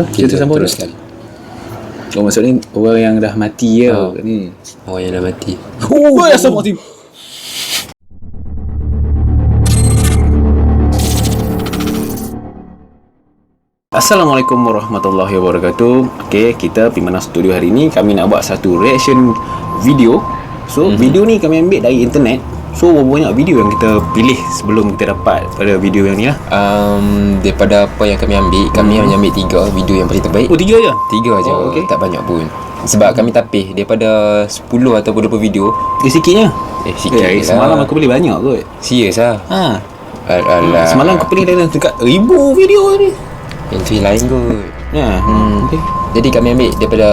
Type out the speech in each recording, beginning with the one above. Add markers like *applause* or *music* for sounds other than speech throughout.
So, kita sambung teruskan. Oh maksudnya orang yang dah mati ya Oh. ni. Orang yang dah mati. Oh, oh Astagfirullahaladzim. Assalamualaikum warahmatullahi wabarakatuh Okay, kita pergi mana studio hari ni Kami nak buat satu reaction video So, mm-hmm. video ni kami ambil dari internet So, berapa banyak video yang kita pilih sebelum kita dapat pada video yang ni lah Um, daripada apa yang kami ambil, kami hanya ambil tiga video yang paling terbaik. Oh, tiga je? Tiga aja, Oh, okey. tak banyak pun. Sebab kami tapih daripada 10 ataupun 20 video. Dia sikitnya Eh, sikit eh, je Semalam lah. aku beli banyak kot Serius lah. Ha. Al- Alah. Semalam aku pilih dalam dekat ribu video ni Yang tu lain kot. Ya, hmm. okay. Jadi kami ambil daripada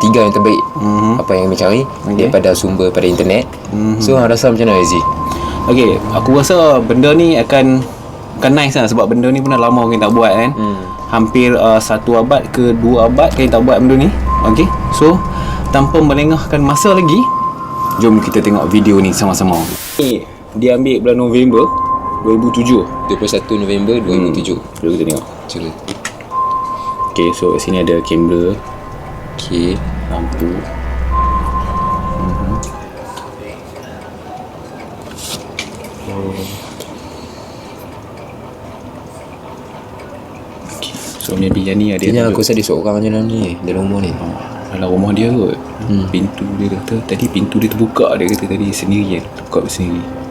tiga yang terbaik. Mhm. Apa yang kami cari Okey. daripada sumber pada internet. Mhm. So, hang rasa macam mana Aziz? Okay, aku rasa benda ni akan akan nice lah sebab benda ni pun dah lama kita tak buat kan. Hmm. Hampir uh, satu abad ke dua abad kita tak buat benda ni. Okay, so tanpa melengahkan masa lagi, jom kita tengok video ni sama-sama. Ni dia ambil bulan November 2007. 21 November 2007. Jom kita tengok. Cuma. Okay, so sini ada kamera, Okay. lampu. Mhm. Okay, So maybe yang ni ada tunjuk. aku rasa dia seorang je dalam ni Dalam rumah ni Dalam rumah dia kot Hmm. Pintu dia kata Tadi pintu dia terbuka Dia kata tadi sendiri kan Buka sendiri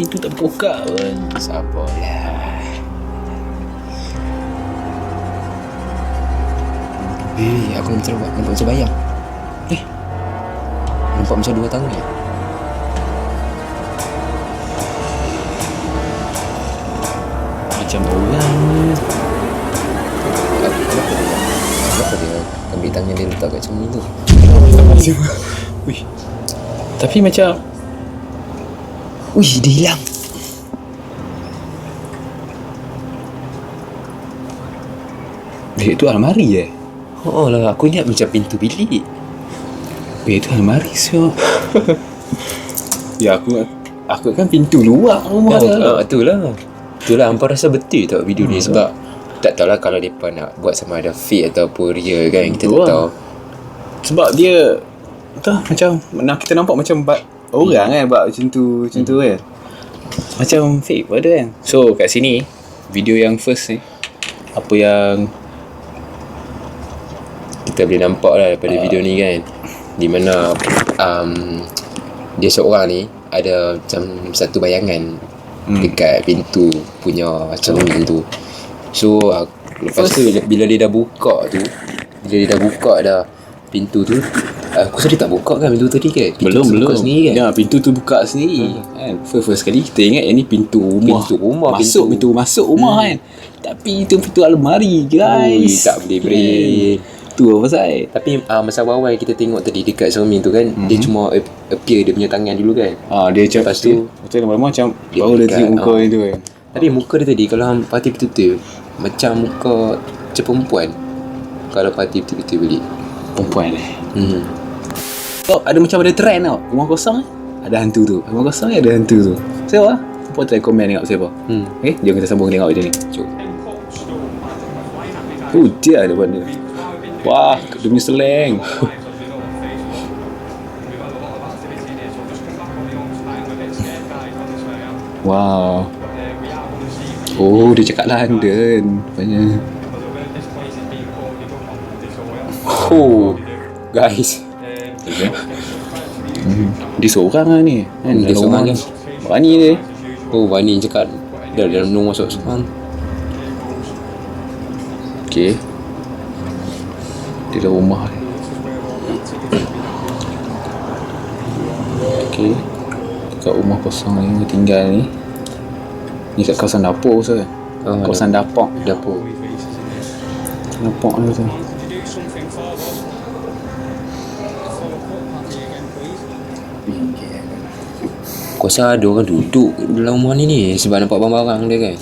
pintu tak buka pun Sabarlah Eh, aku nampak nampak, nampak macam bayang Eh Nampak macam dua tangan ni Macam orang Kenapa dia Kenapa dia ambil tangan dia letak kat cermin tu Wih Tapi macam Wih, dia hilang. Eh tu almari eh? Oh lah, aku ingat macam pintu bilik. Eh tu almari siap Ya aku Aku kan pintu luar rumah Oh, lah ah, tu lah. Tu lah, hampa rasa betul tak video ni Sebab tak. tahulah kalau mereka nak buat sama ada fake ataupun real kan Kita tak lah. tahu. Sebab dia Entah macam nak Kita nampak macam Orang kan buat macam tu Macam tu kan Macam fake pada kan? So kat sini Video yang first ni Apa yang kita boleh nampak lah daripada uh, video ni kan? Di mana um, dia seorang ni ada macam satu bayangan hmm. dekat pintu punya cermin tu. So uh, lepas tu bila, bila dia dah buka tu bila dia dah buka dah pintu tu. Aku rasa dia tak buka kan pintu tadi kan pintu Belum tu belum. sendiri kan Ya pintu tu buka sendiri. Kan? First, first kali kita ingat yang ni pintu rumah. Pintu rumah, Masuk pintu, pintu. masuk rumah kan? Tapi itu pintu almari guys. Ui, tak boleh brain. Tu apa pasal? Tapi uh, masa awal-awal kita tengok tadi dekat cermin tu kan mm-hmm. dia cuma ap- appear dia punya tangan dulu kan? Ah dia macam Lepas tu- tu lama-lama macam Dia Baru dia tunjuk muka ah. itu kan? Tapi muka dia tadi Kalau hang parti betul-betul Macam muka Macam perempuan Kalau parti betul-betul balik Perempuan eh hmm. Oh, ada macam ada trend tau. Rumah kosong eh Ada hantu tu. Rumah kosong eh ada hantu tu. Siapa? Siapa try komen tengok siapa? Hmm. Okay Jom kita sambung tengok video ni. Cuk. Oh dia ada benda Wah punya slang *laughs* Wow Oh dia cakap London. Rupanya Oh Guys. Hmm. Dia seorang lah ni kan? Dia seorang kan? Berani dia. Oh Wani cakap. Dah dalam rumah masuk seorang Okay. Dia dalam rumah ni Okay. Dekat rumah kosong ni dia tinggal ni. Ni kat kawasan dapur tu Oh, Kawasan dapur. Dapur. Dapur. Ni tu rasa ada orang duduk dalam rumah ni ni sebab nampak barang-barang dia kan.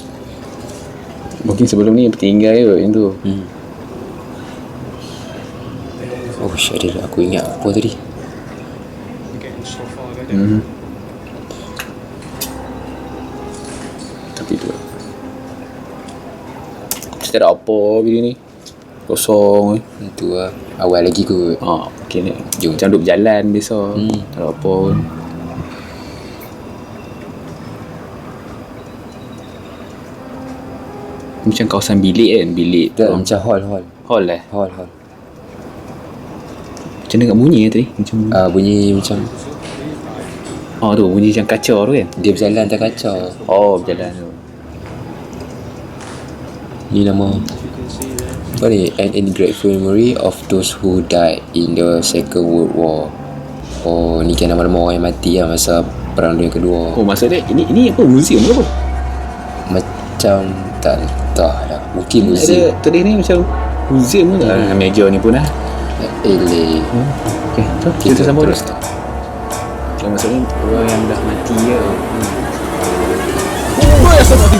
Mungkin sebelum ni tinggal je yang tu. Hmm. Oh, syadil aku ingat apa tadi. Hmm. Tapi tu. Kita tak apa video ni. Kosong eh. Itu lah. Awal lagi kot. Ah, ha, okay ni. Jom. Macam duduk berjalan biasa. Hmm. Tak ada apa pun. Hmm. Macam kawasan bilik kan Bilik Tak macam hall hall. Hall eh? Hall hall. Macam dengar bunyi eh tadi? Macam Ah bunyi macam Oh tu bunyi macam kaca tu kan? Dia berjalan atas kaca Oh berjalan tu. Ni nama Apa ni? An ingrateful memory of those who died In the second world war. Oh ni kan nama-nama orang yang mati lah Masa perang dunia kedua. Oh maksud dia Ini ini apa museum ke apa? Macam Tak entah dah Mungkin Ada muzik tadi ni macam Museum ke tak hmm. Meja ni pun lah Eleh Okay tu Okay, Kita sambung terus terus Yang maksudnya Orang yang dah mati ya. Hmm. Oh ya sabab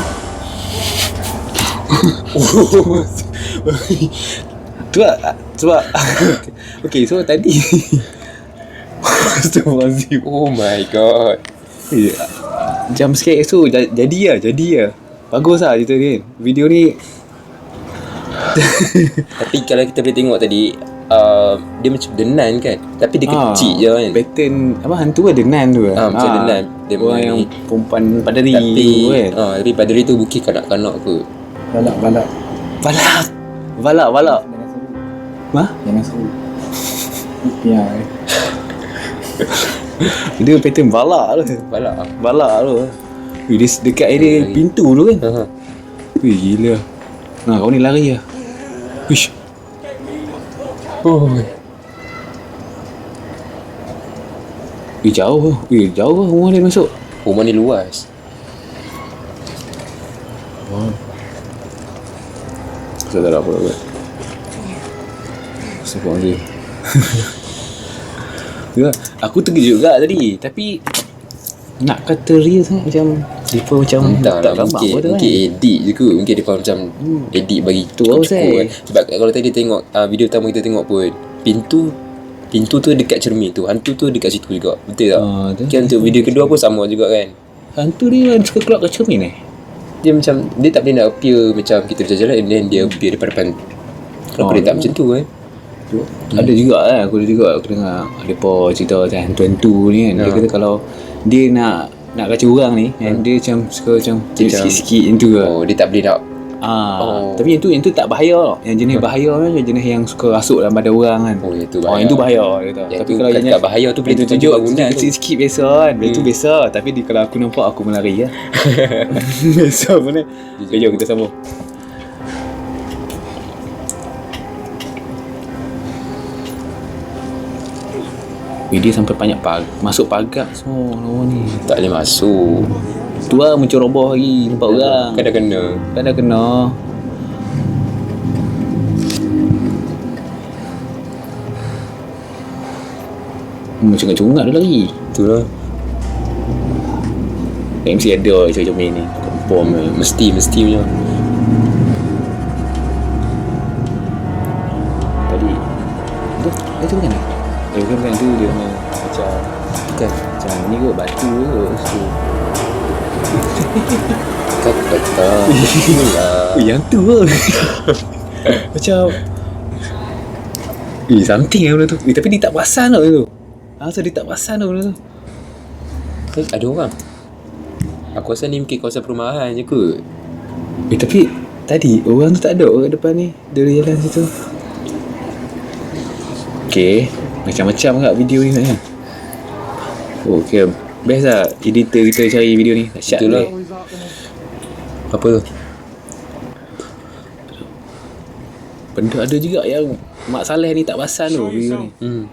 Tu lah *laughs* Sebab *laughs* Okay so tadi *laughs* Astagfirullahaladzim. Oh my god. Eh, Jam sikit tu ja- Jadi lah Jadi lah Bagus lah cerita ni Video ni *laughs* Tapi kalau kita boleh tengok tadi uh, Dia macam denan kan Tapi dia Ah, kecil je kan Pattern Apa hantu kan Denan tu kan Ah, macam Denan. Dia Orang yang ni. Perempuan padari Tapi tu kan ah, Tapi padari tu bukan kanak-kanak ke Balak, balak. Balak Balak Balak Jangan seru. Ha? Jangan seru. Ya, eh. Dia pattern balak tu Balak ah. Balak tu Wih, dia dekat area Lari. pintu tu kan? Ha. Wih gila. Nah kau ni lari lah. Wish. Oh. Wih jauh lah. Wih jauh lah rumah dia masuk. Rumah ni luas. Saya tak ada apa? Apa Sebab dia aku terkejut juga tadi. Tapi Nak kata real sangat macam Dia macam Entah lah gambar mungkin, apa tu mungkin kan. edit je kot. Mungkin dia macam edit bagi Tu lah, cukup-cukup Zai. kan Sebab kalau tadi tengok uh, video pertama kita tengok pun Pintu Pintu tu dekat cermin tu. Hantu tu dekat situ juga. Betul tak? Ah, tu. Kan untuk video kedua pun sama juga kan? Hantu dia yang suka keluar ke cermin eh? Dia macam Dia tak boleh nak appear Macam kita berjalan And then dia appear depan depan. Kenapa Oh, dia tak dia- macam tu kan Tu. Ada juga kan Aku ada juga Aku dengar. Mereka cerita macam hantu-hantu ni kan. Dia Ya. kata kalau Dia nak Nak kacau orang ni kan, Dia macam suka macam macam- Sikit-sikit macam tu ke Oh dia tak boleh nak Ah, Oh. Tapi yang tu Yang tu tak bahaya tau. Yang jenis bahaya kan Yang jenis yang suka rasuk dalam badan orang kan. Oh yang tu Oh, bahaya. yang tu bahaya dia kata. Yang Tapi tu kalau yang tak bahaya tu boleh yang tunjuk bangunan tu. Sikit-sikit biasa kan. Bila tu Hmm. biasa. Tapi di, kalau aku nampak Aku melari lah *laughs* *laughs* Biasa Okay jom kita sambung Wih, dia sampai banyak pag masuk pagar semua orang ni. Tak boleh masuk Tu lah menceroboh lagi tempat orang. Kena Kan dah kena. Hmm, cungak-cungak dia lagi. Tu lah Eh, mesti ada macam-macam ni. Ni. Mesti Mesti punya Kan macam ni kot batu kot. Tu. Kan kata Itulah Oh, yang tu ke? *laughs* macam Eh, something lah benda tu. Eh, tapi dia tak perasan tau benda tu. Asal dia tak perasan tau benda tu. Kan Ada orang Aku rasa ni mungkin kawasan perumahan je kot Eh tapi Tadi orang tu tak ada kat depan ni Dia jalan situ Okay Macam-macam kat video ni kan Oh okay Best lah Editor kita cari video ni. Dahsyat Itulah. ni Apa tu? Benda ada juga yang Mak Saleh ni tak perasan tu video ni. Hmm.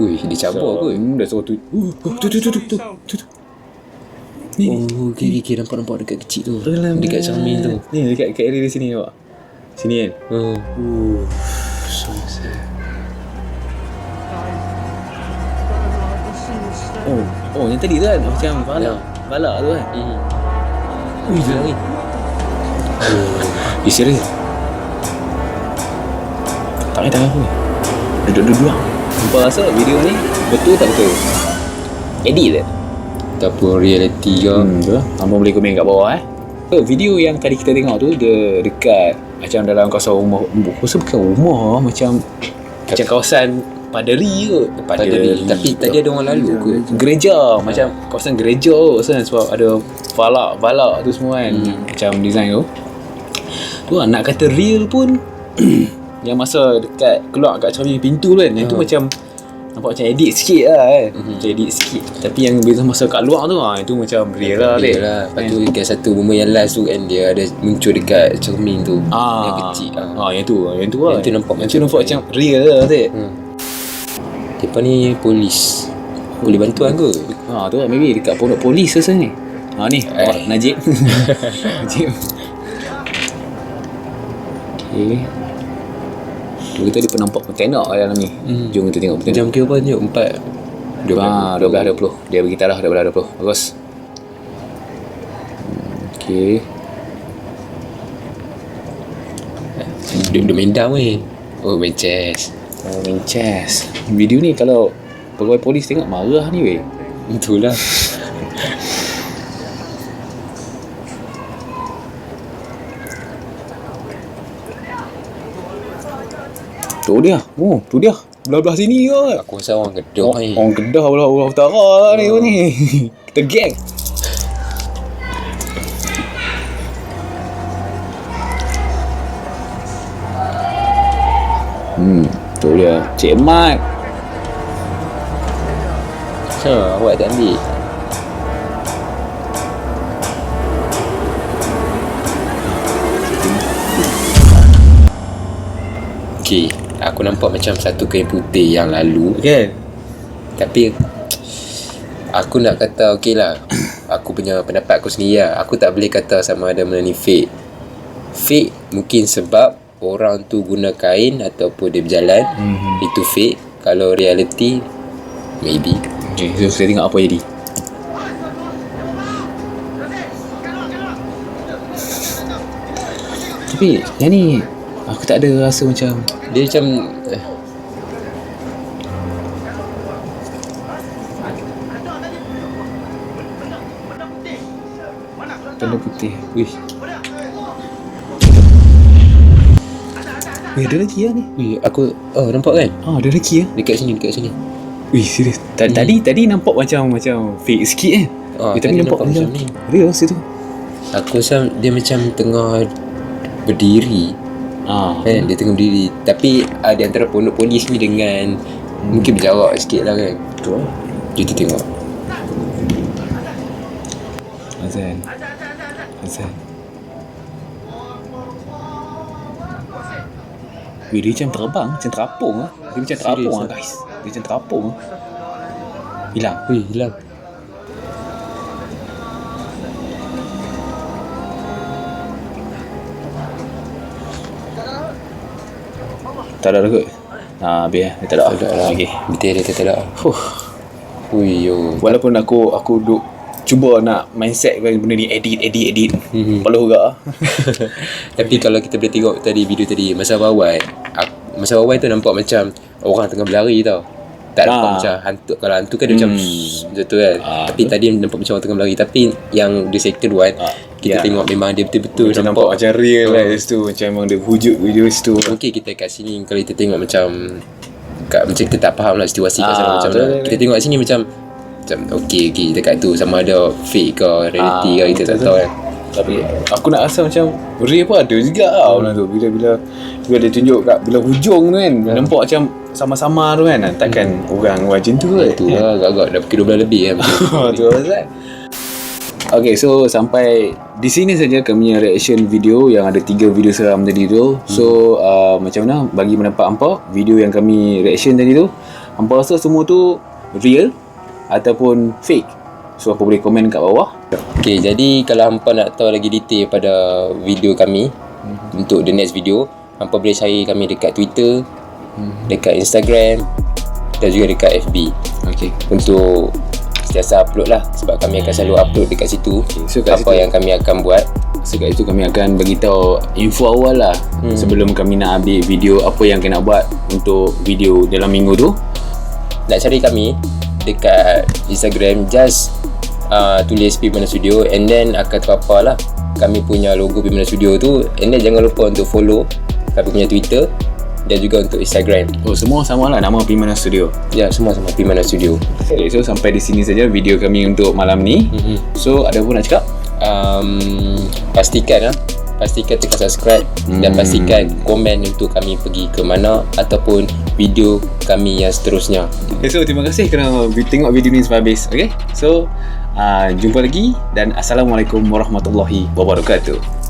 Ui dia cabar kot. Hmm, Dah suruh tu. Uh, Tu tu tu tu tu tu. Tu Ni. Oh okay, okay, okay nampak-nampak dekat kecil tu. Alamak. Dekat cermin tu. Ni dekat, dekat area sini nampak Sini kan? Hmm Uh, Oh, oh yang tadi tu kan macam balak. Ya. Balak tu kan. Hmm Ui, dia lari. Eh, serius? Tak tangan aku. Duduk-duduk. Nampak rasa video ni betul tak betul? Edit je. Ataupun reality ke Hmm, tu lah. Abang boleh komen kat bawah eh. Oh, video yang tadi kita tengok tu dia dekat macam dalam kawasan rumah Rasa bukan rumah Macam Macam kawasan Paderi ke Paderi. Tapi tadi ada orang lalu ke? Gereja Macam kawasan gereja kot kan Sebab ada Falak-falak tu semua kan Hmm. Macam design tu Tu lah nak kata real pun *clears throat* Yang masa dekat Keluar kat cermin pintu tu kan Yang tu Hmm. macam Nampak macam edit sikit lah kan Mhm. Macam edit sikit Tapi yang bila masa kat luar tu ah Itu macam real lah Real lah Lepas Kan? tu dekat satu momen yang last tu kan Dia ada muncul dekat cermin tu Ah, Yang kecil ah. ah. yang tu, yang tu lah. Yang tu nampak yang tu macam nampak macam real lah, Zik. hmm. Depan ni polis Boleh bantuan ke? Ha, tu lah, maybe dekat pondok polis rasa ni. Ha ni, Eh. awak Najib. *laughs* Najib. Okay. Tu kita ada penampak pontianak kat dalam ni. Hmm. Jom kita tengok pontianak. Jam ke apa tengok? Empat Ah, 12 20. Dia bagi tarah 12 20. Bagus. Okay. Dia, dia main dam weh Oh main chess Oh, main chess. Video ni kalau pegawai polis tengok marah ni weh. Betul lah Tu dia. Oh, tu dia. Belah-belah sini ke. Aku rasa orang gedok Oh, ni orang Kedah belah belah utara ni Oh. ni. Kita geng. Cik Mat. So awak tak ambil. Okay Aku nampak macam satu kain putih yang lalu. Kan? Tapi Aku nak kata okey lah. *coughs* Aku punya pendapat aku sendiri lah. Aku tak boleh kata sama ada benda ni fake. Fake mungkin sebab Orang tu guna kain Ataupun dia berjalan Mhm. Itu fake Kalau reality Maybe Okay, so saya tengok apa jadi. Tapi yang ni aku tak ada rasa macam Dia macam eh, tanda putih. Wih. Wih, ada lagi lah ni. Weh, aku Oh nampak kan Ah, ada lagi lah. Dekat sini Dekat sini Wih, serius. Tadi, tadi tadi nampak macam macam fake sikit kan. Ah, eh, tapi tadi nampak, nampak macam, macam ni. Real situ. Aku rasa dia macam tengah Berdiri Ah. kan Dia tengah berdiri Tapi ada antara pondok polis ni dengan Mungkin berjarak sikit lah kan Betul lah. Kita tengok Azan. Azan. Wih, dia macam terbang, macam terapung lah. Dia macam terapung Serius lah guys. Dia macam terapung lah. Hilang. Weh hilang Tak ada dah kot. Ha, biar. Dia tak ada. Tak ada lah Okay. Betul dia tak Huh. Ui yo Walaupun aku aku duk cuba nak mindset kan benda ni edit edit edit. Mhm. Kepala juga. *laughs* Tapi kalau kita boleh tengok tadi video tadi Masa awal Masa awal tu nampak macam Orang tengah berlari tau Tak nampak Ah. macam hantu Kalau hantu kan dia macam Hmm. Macam tu kan Ah, Tapi tadi nampak macam orang tengah berlari Tapi yang the second one Ah, Kita ya. tengok memang dia betul-betul macam nampak macam real Ah. lah kat situ. Macam memang dia wujud video situ. Mungkin kita kat sini Kalau kita tengok macam kat, Macam kita tak faham lah Situasi kat Ah, sana macam betul, betul. Kita tengok kat sini macam Macam okay, okay Dekat tu sama ada Fake ke Reality Ah, ke Kita tak tahu kan Tapi aku nak rasa macam real pun ada juga tau benda tu. Bila bila dia tunjuk kat bila hujung tu kan. Ya. Nampak macam sama-sama tu kan. Takkan orang macam tu kan. Tu lah agak-agak Dah pukul 12 lebih kan tu *laughs* Azan. Okay, so sampai di sini saja kami punya reaction video yang ada tiga video seram tadi tu. So, uh, macam mana bagi pendapat hampa video yang kami reaction tadi tu? Hampa rasa semua tu real ataupun fake? So, apa boleh komen kat bawah? Okay, jadi kalau hampa nak tahu lagi detail pada video kami untuk the next video, hampa boleh cari kami dekat Twitter, dekat Instagram dan juga dekat FB Okay. untuk sentiasa upload lah sebab kami akan selalu upload dekat situ Okay, so kat apa situ- yang kami akan buat So kat itu kami akan bagi tahu info awal lah hmm. sebelum kami nak ambil video apa yang kena buat untuk video dalam minggu tu. nak cari kami dekat Instagram just uh, tulis Pimana Studio and then akan terpapar lah. Kami punya logo Pimana Studio tu. And then jangan lupa untuk follow kami punya Twitter dan juga untuk Instagram. Oh semua sama lah nama Pimana Studio. Ya semua sama. Pimana Studio. Okay so sampai di sini saja video kami untuk malam ni. Mhm. So ada pun nak cakap? um, pastikan lah. Pastikan tekan subscribe dan Hmm. pastikan komen untuk kami pergi ke mana ataupun video kami yang seterusnya. Okay, so terima kasih kerana tengok video ni sampai habis. Okay So uh, jumpa lagi Dan Assalamualaikum warahmatullahi wabarakatuh